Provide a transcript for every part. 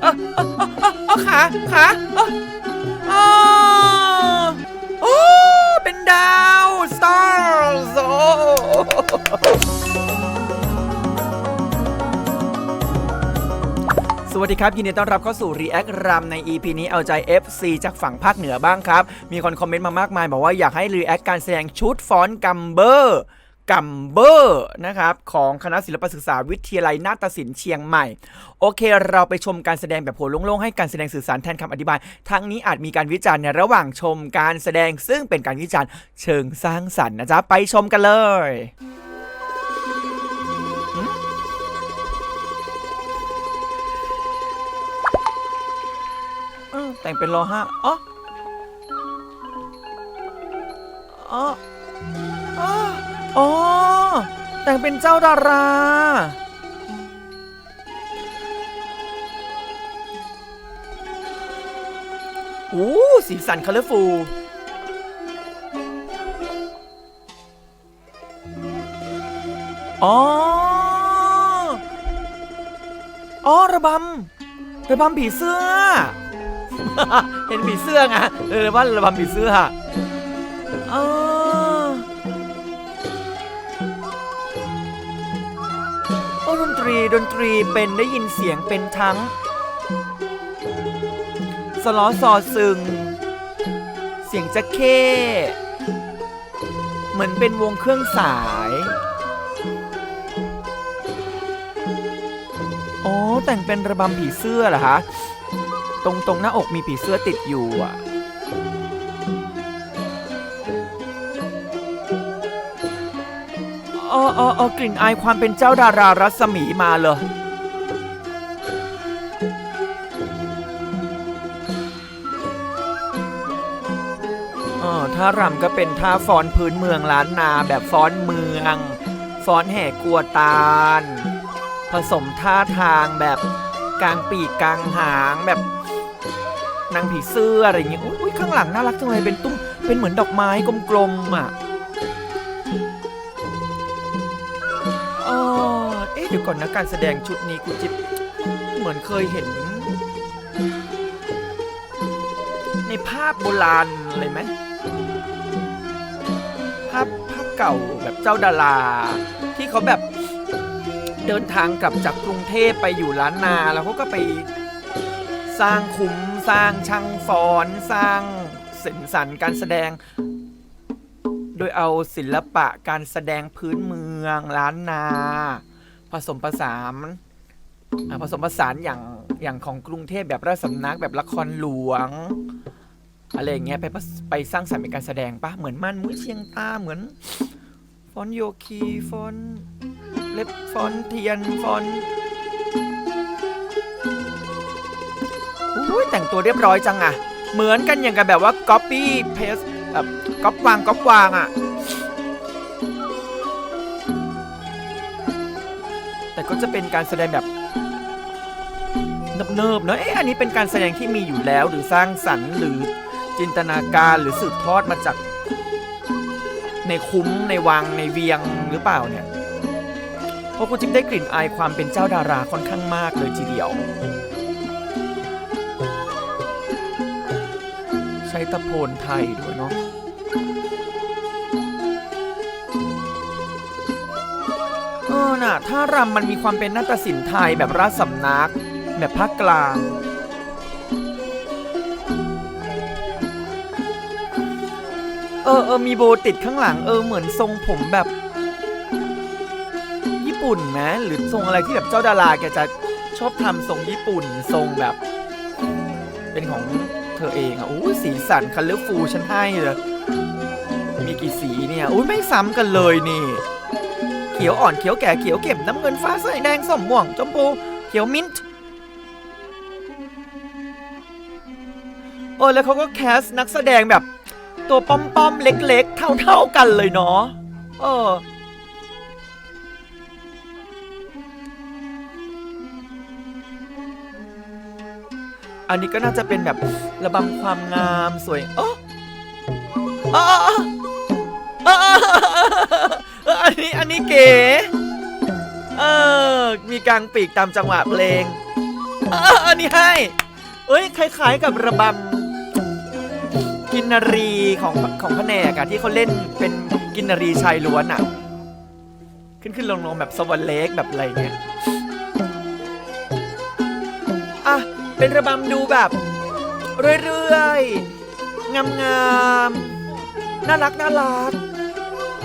เออเออเออเออเออขาขาเออเออโอ้เป็นดาว stars โอ้สวัสดีครับ ยินดีต้อนรับเข้าสู่ React รำใน EP นี้เอาใจ FC จากฝั่งภาคเหนือบ้างครับ มีคนคอมเมนต์มามากมาย บอกว่าอยากให้ React การแสดงชุดฟอนต์กัมเบอร์ กัมเบอร์นะครับของคณะศิลปศึกษาวิทยาลัยนาฏศิลป์เชียงใหม่ โอเค เราไปชมการแสดงแบบโผล่โล่งๆให้การแสดงสื่อสารแทนคำอธิบาย ทั้งนี้อาจมีการวิจารณ์ในระหว่างชมการแสดงซึ่งเป็นการวิจารณ์เชิงสร้างสรรค์นะจ๊ะ ไปชมกันเลยแต่งเป็นรอห้าอ๋ออ๋อ อ๋อ แต่งเป็นเจ้าดารา โอ้สีสันคัลเลอร์ฟูลอ๋อ อ๋อ ระบำ ระบำผีเสื้อ เห็นผีเสื้อไงเออว่าระบำผีเสื้อ โอ้ดนตรีดนตรีเป็นได้ยินเสียงเป็นทั้ง สลอซอซึง เสียงจะเข้ เหมือนเป็นวงเครื่องสาย อ๋อ แต่งเป็นระบำผีเสื้อเหรอคะ ตรงตรงหน้าอกมีผีเสื้อติดอยู่อะ อ๋ออ๋ออ๋อกลิ่นอายความเป็นเจ้าดารารัศมีมาเลย เออท่ารำก็เป็นท่าฟ้อนพื้นเมืองล้านนาแบบฟ้อนเมืองฟ้อนแห่กลัวตาล ผสมท่าทางแบบกลางปีกกลางหางแบบนางผีเสื้ออะไรอย่างเงี้ยอุ้ยข้างหลังน่ารักจังเลยเป็นตุ้มเป็นเหมือนดอกไม้กลมๆอะ ดี๋ยวก่อนนะการแสดงชุดนี้กูจิบเหมือนเคยเห็น ในภาพโบราณเลยไหมภาพภาพเก่าแบบเจ้าดารา ที่เขาแบบเดินทางกลับจากกรุงเทพไปอยู่ล้านนาแล้วเขาก็ไปสร้างคุ้มสร้างช่างฟ้อนสร้างสินสันการแสดง โดยเอาศิลปะการแสดงพื้นเมืองล้านนา ผสมผสานผสมผสานอย่างอย่างของกรุงเทพแบบราชสำนักแบบละครหลวง อะไรอย่างเงี้ยไปไปสร้างสรรค์เป็นการแสดงปะเหมือนมันมุ้ยเชียงตาเหมือน ฟอนโยคีฟอนเล็บฟอนเทียนฟอนอุ้ยแต่งตัวเรียบร้อยจังอะเหมือนกันอย่างกับแบบว่า copy paste แบบก๊อปวางก๊อปวางอะ แต่ก็จะเป็นการแสดงแบบเนิบๆเนอะเอ๊ะอันนี้เป็นการแสดงที่มีอยู่แล้ว หรือสร้างสรรค์หรือจินตนาการหรือสืบทอดมาจาก ในคุ้มในวังในเวียงหรือเปล่าเนี่ยเพราะคุณจิ๊บได้กลิ่นอายความเป็นเจ้าดาราค่อนข้างมากเลยทีเดียว ใช้ตะโพนไทยด้วยเนาะ ออน่ะ ถ้ารำมันมีความเป็นนาฏศิลป์ไทยแบบราชสำนัก แบบภาคกลาง เออเออมีโบติดข้างหลังเออเหมือนทรงผมแบบ ญี่ปุ่นนะหรือทรงอะไรที่แบบเจ้าดาราแกจะชอบทำทรงญี่ปุ่นทรงแบบ เป็นของเธอเองอะโอ้สีสันคัลเลอร์ฟูฉันให้เลยมีกี่สีเนี่ยอุ้ยไม่ซ้ำกันเลยนี่ ขียวอ่อนเขียวแก่เขียวเข้มน้ำเงินฟ้าใสแดงส้มม่วงชมพูเขียวมิ้นท์เออแล้วเขาก็แคสนักแสดงแบบ ตัวป้อมๆเล็ก ๆ เท่าๆกันเลยเนาะเอออันนี้ก็น่าจะเป็นแบบระบำความงามสวยโอ้เออเออ เก๋ เออ มีกลางปีกตามจังหวะเพลง เอออันนี้ให้เอ้ย คล้ายๆกับระบำกินนารีของของพแนกอะที่เขาเล่นเป็นกินนารีชายล้วนอะขึ้นขึ้นลงลงแบบสวรรค์เล็กแบบอะไรเงี้ย อะ เป็นระบำดูแบบ เรื่อยๆ งามๆ น่ารักน่ารัก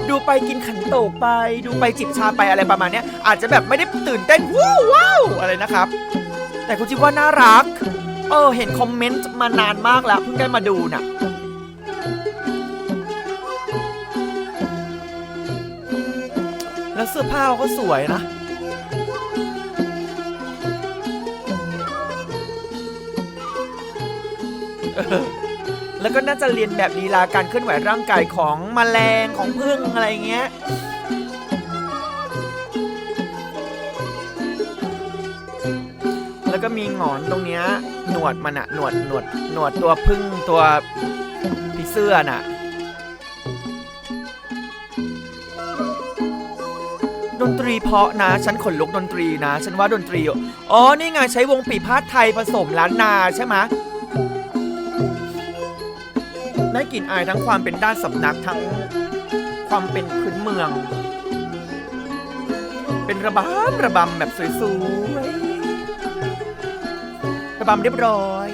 ดูไปกินขันโตกไป ดูไปจิบชาไปอะไรประมาณเนี้ย อาจจะแบบไม่ได้ตื่นเต้นว้าวว้าวอะไรนะครับ แต่คุณจิบว่าน่ารัก เออเห็นคอมเมนต์มานานมากแล้วเพิ่งได้มาดูน่ะแล้วเสื้อผ้าเขาก็สวยนะ แล้วก็น่าจะเรียนแบบลีลาการเคลื่อนไหวร่างกายของแมลงของพึ่งอะไรเงี้ยแล้วก็มีหงอนตรงเนี้ยหนวดมันอะหนวดหนวดหนวดตัวพึ่งตัวผีเสื้อน่ะดนตรีเพาะนะฉันขนลุกดนตรีนะ ฉันว่าดนตรีอ๋อนี่ไงใช้วงปีพาดไทยผสมล้านนาใช่ไหม ได้กลิ่นอายทั้งความเป็นด้านสำนักทั้งความเป็นพื้นเมือง เป็นระบำระบำแบบสวยๆระบำเรียบร้อย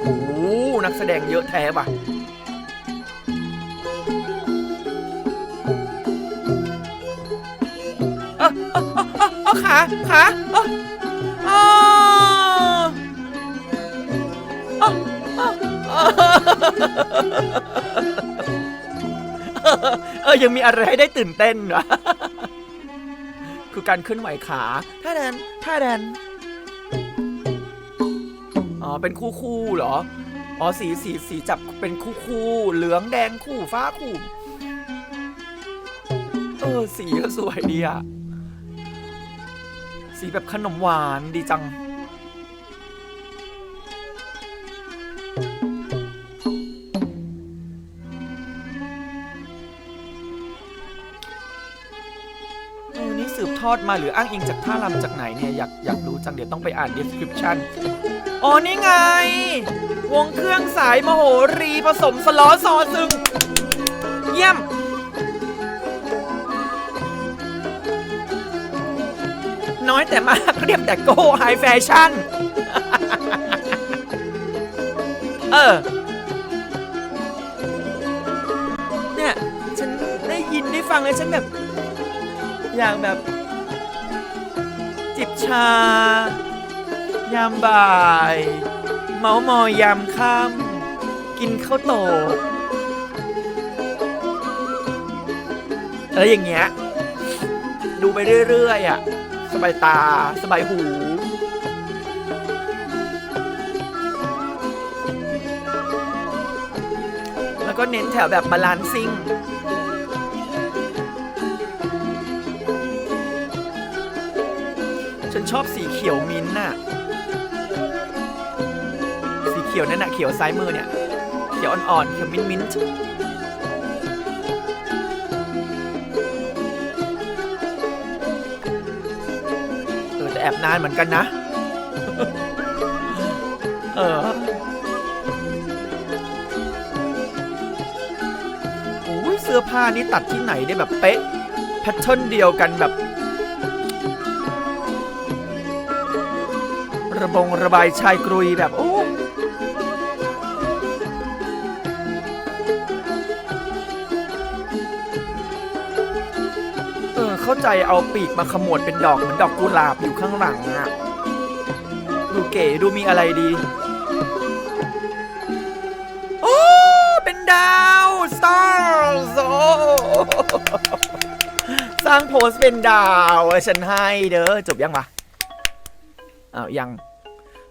โอ้หนักแสดงเยอะแท้ว่ะเออเออเออเออเออขาขาเออ เออยังมีอะไรให้ได้ตื่นเต้นวะคือการเคลื่อนไหวขาท่าแดนท่าแดนอ๋อเป็นคู่คู่ๆเหรออ๋อสีสีสีจับเป็นคู่คู่ๆเหลืองแดงคู่ฟ้าคู่เออสีก็สวยดีอะสีแบบขนมหวานดีจัง ดมาหรืออ้างอิงจากท่ารำจากไหนเนี่ยอยากอยากรู้จังเดี๋ยวต้องไปอ่าน description อ๋อนี่ไง วงเครื่องสายมโหรีผสมสล้อซอซึง เยี่ยม น้อยแต่มากเรียบแต่โก้ไฮแฟชั่น เออ เนี่ย ฉันได้ยินได้ฟังเลยฉันแบบ อยากแบบ จิบชา ยามบ่าย เมามอยยามค่ำกินข้าวโตกอะไรอย่างเงี้ย ดูไปเรื่อยๆอะ สบายตา สบายหู แล้วก็เน้นแถวแบบบาลานซิ่ง ชอบสีเขียวมิ้นท์น่ะ สีเขียวนั่นน่ะเขียวซ้ายมือเนี่ย เขียวอ่อนๆ เขียวมิ้นท์มิ้นท์เออแต่แอบนานเหมือนกันนะ เออโอ้ยเสื้อผ้านี่ตัดที่ไหนได้แบบเป๊ะแพทเทิร์นเดียวกันแบบ ระบงระบายชายกรุยแบบโอ้เออเข้าใจเอาปีกมาขมวดเป็นดอกเหมือนดอกกุหลาบอยู่ข้างหลังอะดูเก๋ดูมีอะไรดี โอ้ เป็นดาว stars โอ้สร้างโพสเป็นดาว ฉันให้เด้อจบยังวะ อ้าวยัง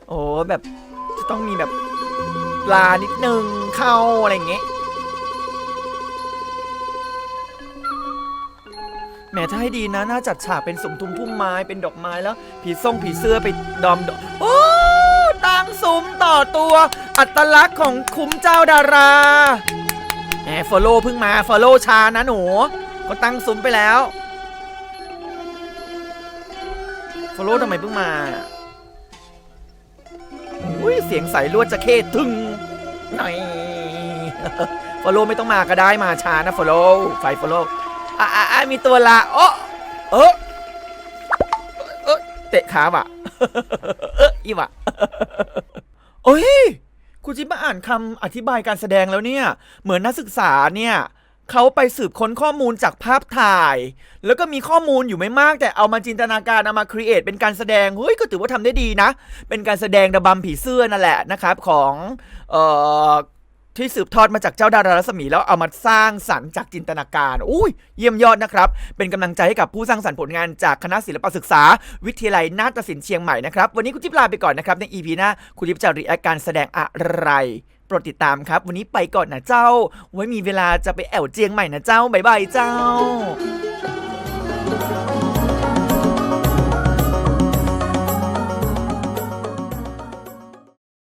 โอ้แบบจะต้องมีแบบปลานิดนึงเข้าอะไรอย่างเงี้ยแหมถ้าให้ดีนะน่าจัดฉากเป็นสมทุมพุ่มไม้เป็นดอกไม้แล้ว ผีส่งผีเสื้อไปดอมดอกโอ้ตั้งซุ้มต่อตัว อัตลักษณ์ของคุ้มเจ้าดาราแหมฟอลโล่เพิ่งมาฟอลโล่ชานะหนูก็ตั้งซุ้มไปแล้วฟอลโล่ทำไมเพิ่งมา เสียงใสลวดจะเข้ทึงหน่อยฟอลโล่ไม่ต้องมาก็ได้มาช้านะฟอลโล่ไฟฟอลโล่อะอะอะมีตัวละโอ้เออเออเตะขาว่ะเอออีว่ะโอ้ยคุณจิ๊บมาอ่านคำอธิบายการแสดงแล้วเนี่ย เหมือนนักศึกษาเนี่ย เขาไปสืบค้นข้อมูลจากภาพถ่าย แล้วก็มีข้อมูลอยู่ไม่มาก แต่เอามาจินตนาการเอามาครีเอทเป็นการแสดง เฮ้ย ก็ถือว่าทำได้ดีนะ เป็นการแสดงระบำผีเสื้อนั่นแหละนะครับของเอ่อที่สืบทอดมาจากเจ้าดารารัศมีแล้วเอามาสร้างสรรค์จากจินตนาการ อุ้ยเยี่ยมยอดนะครับ เป็นกำลังใจให้กับผู้สร้างสรรค์ผลงานจากคณะศิลปศึกษา วิทยาลัยนาฏศิลป์เชียงใหม่นะครับ วันนี้คุณทิพย์ลาไปก่อนนะครับ ใน EP หน้าคุณทิพย์จะรีแอคการแสดงอะไร โปรดติดตามครับ วันนี้ไปก่อนนะเจ้า ไว้มีเวลาจะไปแอวเจียงใหม่นะเจ้าบ๊ายบายเจ้า